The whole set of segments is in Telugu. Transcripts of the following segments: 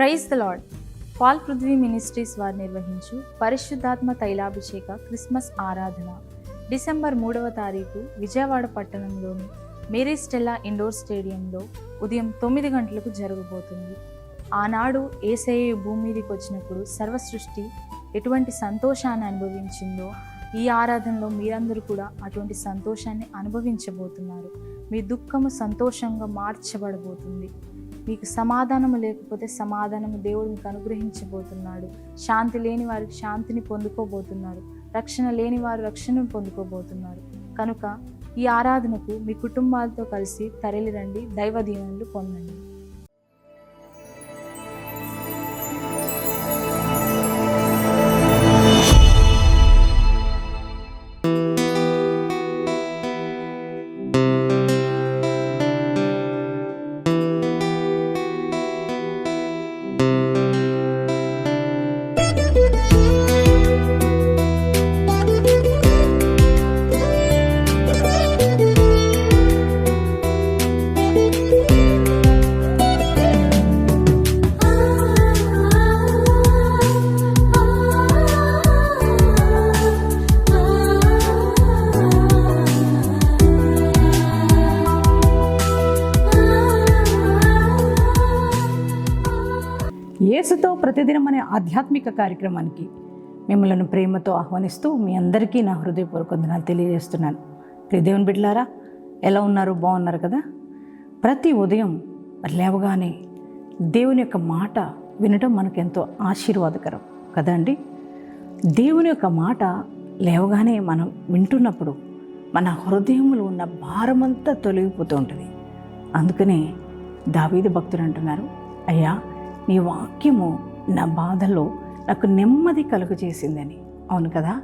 Praise the Lord Paul Prithvi ministries వారు నిర్వహించు పరిశుద్ధాత్మ తైలాభిషేక క్రిస్మస్ ఆరాధన. డిసెంబర్ మూడవ తారీఖు విజయవాడ పట్టణంలోని మేరీ స్టెల్లా ఇండోర్ స్టేడియంలో ఉదయం తొమ్మిది గంటలకు జరగబోతుంది. ఆనాడు ఏసఐ భూమి మీదకి వచ్చినప్పుడు సర్వ సృష్టి ఎటువంటి సంతోషాన్ని అనుభవించిందో ఈ ఆరాధనలో మీరందరూ కూడా అటువంటి సంతోషాన్ని అనుభవించబోతున్నారు. మీ దుఃఖము సంతోషంగా మార్చబడబోతుంది. మీకు సమాధానము లేకపోతే సమాధానము దేవుడు మీకు అనుగ్రహించబోతున్నాడు. శాంతి లేని వారికి శాంతిని పొందుకోబోతున్నారు రక్షణ లేని వారు రక్షణను పొందుకోబోతున్నారు. కనుక ఈ ఆరాధనకు మీ కుటుంబాలతో కలిసి తరలిరండి. దైవ దీవెనలు పొందండి. యేసుతో ప్రతిదినం అనే ఆధ్యాత్మిక కార్యక్రమానికి మిమ్మల్ని ప్రేమతో ఆహ్వానిస్తూ మీ అందరికీ నా హృదయపూర్వక వందనాలు తెలియజేస్తున్నాను. దేవుని బిడ్డలారా ఎలా ఉన్నారు? బాగున్నారు కదా? ప్రతి ఉదయం లేవగానే దేవుని యొక్క మాట వినడం మనకెంతో ఆశీర్వాదకరం కదా అండి? దేవుని యొక్క మాట లేవగానే మనం వింటున్నప్పుడు మన హృదయంలో ఉన్న భారమంతా తొలగిపోతూ ఉంటుంది. అందుకనే దావీదు భక్తులు అంటున్నారు అయ్యా నీ వాక్యము నా బాధలో నాకు నెమ్మది కలుగు చేసిందని అవును కదా?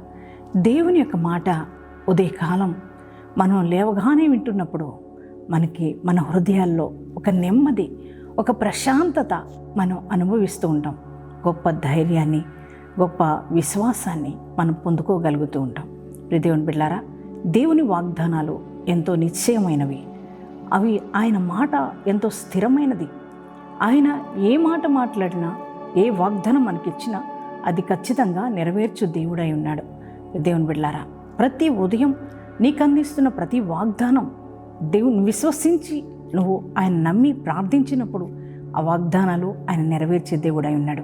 దేవుని యొక్క మాట ఉదయకాలం మనం లేవగానే వింటున్నప్పుడు మనకి మన హృదయాల్లో ఒక నెమ్మది ఒక ప్రశాంతత మనం అనుభవిస్తూ ఉంటాం. గొప్ప ధైర్యాన్ని గొప్ప విశ్వాసాన్ని మనం పొందుకోగలుగుతూ ఉంటాం. ప్రియ దేవుని బిడ్డారా దేవుని వాగ్దానాలు ఎంతో నిశ్చయమైనవి. అవి ఆయన మాట ఎంతో స్థిరమైనది. ఆయన ఏ మాట మాట్లాడినా ఏ వాగ్దానం మనకిచ్చినా అది ఖచ్చితంగా నెరవేర్చు దేవుడై ఉన్నాడు. దేవుని బిడ్డారా ప్రతి ఉదయం నీకు అందిస్తున్న ప్రతి వాగ్దానం దేవుని విశ్వసించి నువ్వు ఆయన నమ్మి ప్రార్థించినప్పుడు ఆ వాగ్దానాలు ఆయన నెరవేర్చే దేవుడై ఉన్నాడు.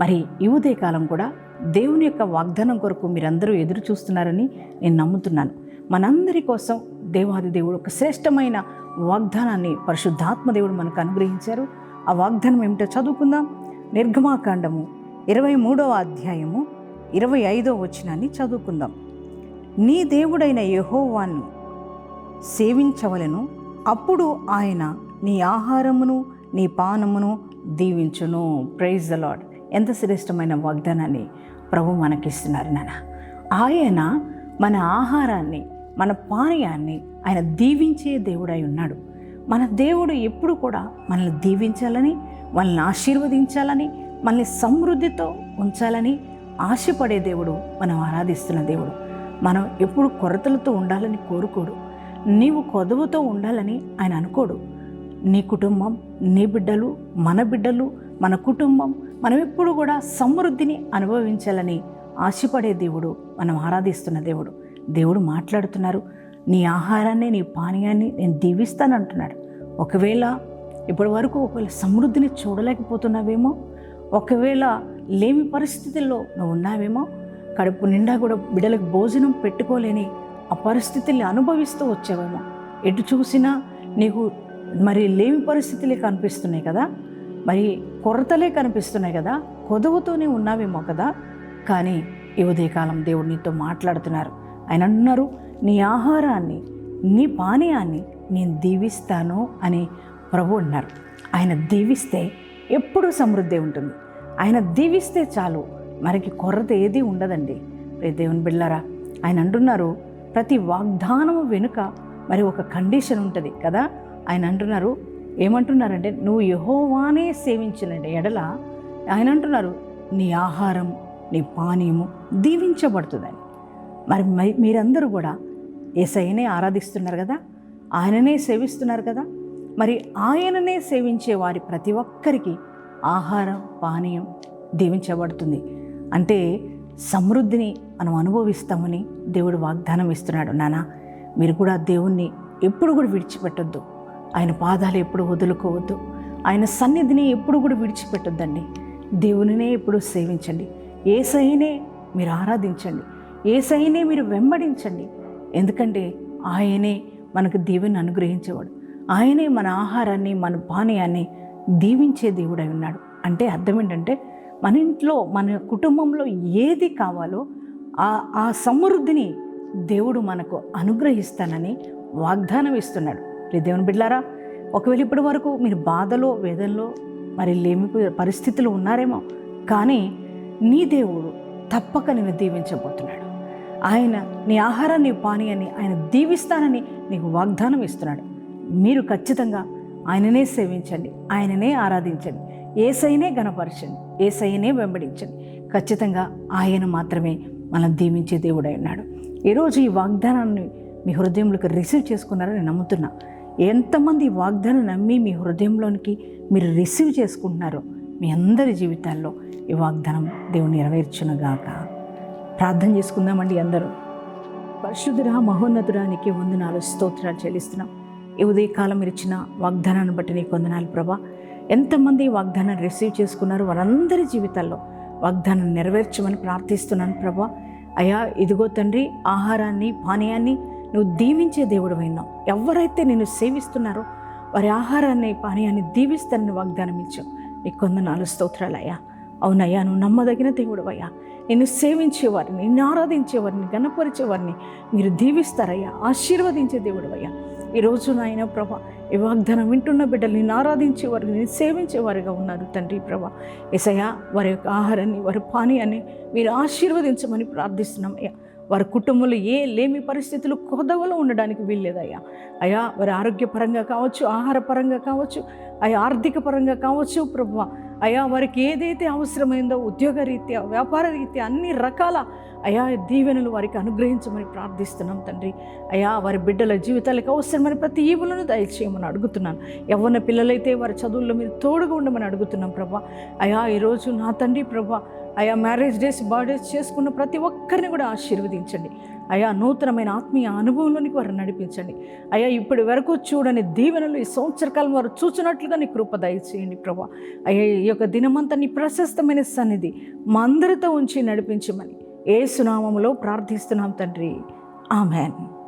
మరి ఈ ఉదయకాలం కూడా దేవుని యొక్క వాగ్దానం కొరకు మీరందరూ ఎదురు చూస్తున్నారని నేను నమ్ముతున్నాను. మనందరి కోసం దేవాది దేవుడు ఒక శ్రేష్టమైన వాగ్దానాన్ని పరిశుద్ధాత్మ దేవుడు మనకు అనుగ్రహించారు. ఆ వాగ్దానం ఏమిటో చదువుకుందాం. నిర్గమాకాండము ఇరవై మూడవ అధ్యాయము ఇరవై ఐదో వచనాన్ని చదువుకుందాం. నీ దేవుడైన యహోవాను సేవించవలను అప్పుడు ఆయన నీ ఆహారమును నీ పానమును దీవించును. ప్రైజ్ ద లాడ్ ఎంత శ్రేష్టమైన వాగ్దానాన్ని ప్రభు మనకిస్తున్నారు నాన్న. ఆయన మన ఆహారాన్ని మన పానీయాన్ని ఆయన దీవించే దేవుడై ఉన్నాడు. మన దేవుడు ఎప్పుడు కూడా మనల్ని దీవించాలని మనల్ని ఆశీర్వదించాలని మనల్ని సమృద్ధితో ఉంచాలని ఆశపడే దేవుడు మనం ఆరాధిస్తున్న దేవుడు. మనం ఎప్పుడు కొరతలతో ఉండాలని కోరుకోడు. నీవు కొదవుతో ఉండాలని ఆయన అనుకోడు. నీ కుటుంబం నీ బిడ్డలు మన బిడ్డలు మన కుటుంబం మనం ఎప్పుడు కూడా సమృద్ధిని అనుభవించాలని ఆశపడే దేవుడు మనం ఆరాధిస్తున్న దేవుడు. దేవుడు మాట్లాడుతున్నారు నీ ఆహారాన్ని నీ పానీయాన్ని నేను దీవిస్తానంటున్నాడు. ఒకవేళ ఇప్పటి వరకు ఒకవేళ సమృద్ధిని చూడలేకపోతున్నావేమో ఒకవేళ లేమి పరిస్థితుల్లో నువ్వు ఉన్నావేమో కడుపు నిండా కూడా బిడ్డలకు భోజనం పెట్టుకోలేని ఆ పరిస్థితుల్ని అనుభవిస్తూ వచ్చావేమో. ఎటు చూసినా నీకు మరి లేమి పరిస్థితులే కనిపిస్తున్నాయి కదా మరి కొరతలే కనిపిస్తున్నాయి కదా కొదవుతోనే ఉన్నావేమో కదా. కానీ ఈ ఉదయకాలం దేవుడు నీతో మాట్లాడుతున్నారు. ఆయన అంటున్నారు నీ ఆహారాన్ని నీ పానీయాన్ని నేను దీవిస్తాను అని ప్రభు అన్నారు. ఆయన దీవిస్తే ఎప్పుడూ సమృద్ధి ఉంటుంది. ఆయన దీవిస్తే చాలు. మనకి కొరత ఏది ఉండదండి. రే దేవుని బిళ్ళారా ఆయన అంటున్నారు ప్రతి వాగ్దానము వెనుక మరి ఒక కండిషన్ ఉంటుంది కదా? ఆయన అంటున్నారు ఏమంటున్నారంటే నువ్వు యహోవానే సేవించినండి ఎడల ఆయన అంటున్నారు నీ ఆహారం నీ పానీయము దీవించబడుతుందని. మరి మీరందరూ కూడా ఏసైనే ఆరాధిస్తున్నారు కదా? ఆయననే సేవిస్తున్నారు కదా? మరి ఆయననే సేవించే వారి ప్రతి ఒక్కరికి ఆహారం పానీయం దీవించబడుతుంది. అంటే సమృద్ధిని మనం అనుభవిస్తామని దేవుడు వాగ్దానం ఇస్తున్నాడు. నానా మీరు కూడా దేవుణ్ణి ఎప్పుడు కూడా విడిచిపెట్టొద్దు. ఆయన పాదాలు ఎప్పుడు వదులుకోవద్దు. ఆయన సన్నిధిని ఎప్పుడు కూడా విడిచిపెట్టొద్దండి. దేవునినే ఎప్పుడు సేవించండి. ఏసైనే మీరు ఆరాధించండి. ఏసైనే మీరు వెంబడించండి. ఎందుకంటే ఆయనే మనకు దేవుని అనుగ్రహించేవాడు. ఆయనే మన ఆహారాన్ని మన పానీయాన్ని దీవించే దేవుడై ఉన్నాడు. అంటే అర్థం ఏంటంటే మన ఇంట్లో మన కుటుంబంలో ఏది కావాలో ఆ ఆ సమృద్ధిని దేవుడు మనకు అనుగ్రహిస్తానని వాగ్దానం ఇస్తున్నాడు. ప్రియ దేవుని బిడ్లారా ఒకవేళ ఇప్పటి వరకు మీరు బాధలో వేదనలో మరి లేమి పరిస్థితులు ఉన్నారేమో కానీ నీ దేవుడు తప్పక నేను దీవించబోతున్నాడు. ఆయన నీ ఆహారాన్ని పానీయాన్ని ఆయన దీవిస్తానని నీకు వాగ్దానం ఇస్తున్నాడు. మీరు ఖచ్చితంగా ఆయననే సేవించండి ఆయననే ఆరాధించండి ఏసైనే గణపరచండి ఏసైనే వెంబడించండి. ఖచ్చితంగా ఆయన మాత్రమే మనం దీవించే దేవుడై ఉన్నాడు. ఈరోజు ఈ వాగ్దానాన్ని మీ హృదయంలోకి రిసీవ్ చేసుకున్నారని నేను నమ్ముతున్నా. ఎంతమంది ఈ వాగ్దానం నమ్మి మీ హృదయంలోనికి మీరు రిసీవ్ చేసుకుంటున్నారో మీ అందరి జీవితాల్లో ఈ వాగ్దానం దేవుని నెరవేర్చునుగాక ప్రార్థన చేసుకుందామండి అందరూ. పరిశుద్ధుడా మహోన్నతుడానికి వందనాలు స్తోత్రాలు చెల్లిస్తున్నాం. ఈ ఉదయకాలం మీరు ఇచ్చిన వాగ్దానాన్ని బట్టి నీకు వందనాలు ప్రభా. ఎంతమంది ఈ వాగ్దానాన్ని రిసీవ్ చేసుకున్నారు వారందరి జీవితాల్లో వాగ్దానాన్ని నెరవేర్చమని ప్రార్థిస్తున్నాను ప్రభా. అయ్యా ఇదిగో తండ్రి ఆహారాన్ని పానీయాన్ని నువ్వు దీవించే దేవుడు విన్నావు ఎవరైతే నేను సేవిస్తున్నారో వారి ఆహారాన్ని పానీయాన్ని దీవిస్తానని వాగ్దానం ఇచ్చావు. నీకు వందనాలు స్తోత్రాలు అయ్యా. అవునయ్యా నువ్వు నమ్మదగిన దేవుడు అయ్యా నిన్ను సేవించేవారిని నిన్ను ఆరాధించేవారిని గణపరిచేవారిని మీరు దీవిస్తారయ్యా ఆశీర్వదించే దేవుడు అయ్యా ఈరోజు నాయన ప్రభ ఈ వాగ్దానం వింటున్న బిడ్డలు నిన్ను ఆరాధించేవారు నేను సేవించేవారుగా ఉన్నారు తండ్రి ప్రభ. ఎసయ్యా వారి యొక్క ఆహారాన్ని వారి పానీయాన్ని మీరు ఆశీర్వదించమని ప్రార్థిస్తున్నాం అయ్యా. వారి కుటుంబంలో ఏ లేమి పరిస్థితులు కొదవలో ఉండడానికి వీల్లేదయ్యా. అయ్యా వారి ఆరోగ్యపరంగా కావచ్చు ఆహారపరంగా కావచ్చు అయ్యా ఆర్థిక పరంగా కావచ్చు ప్రభు అయ్యా వారికి ఏదైతే అవసరమైందో ఉద్యోగ రీత్యా వ్యాపార రీత్యా అన్ని రకాల అయా దీవెనలు వారికి అనుగ్రహించమని ప్రార్థిస్తున్నాం తండ్రి. అయా వారి బిడ్డల జీవితాలకు అవసరమైన ప్రతి ఈవులను దయచేయమని అడుగుతున్నాను. ఎవరిన పిల్లలైతే వారి చదువుల్లో మీరు తోడుగా ఉండమని అడుగుతున్నాం ప్రభా. అయా ఈరోజు నా తండ్రి ప్రభా అయా మ్యారేజ్ డేస్ బర్త్డేస్ చేసుకున్న ప్రతి ఒక్కరిని కూడా ఆశీర్వదించండి. అయా నూతనమైన ఆత్మీయ అనుభవంలోనికి వారిని నడిపించండి. అయా ఇప్పటి వరకు చూడని దీవెనలు ఈ సంవత్సరకాలం వారు చూచినట్లుగా నీ కృప దయచేయండి ప్రభా. అయ్యా ఈ యొక్క దినమంతా నీ ప్రశస్తమైన సన్నిధి మా అందరితో ఉంచి నడిపించమని ఏ సునామంలో ప్రార్థిస్తున్నాం తండ్రి. ఆమెన్.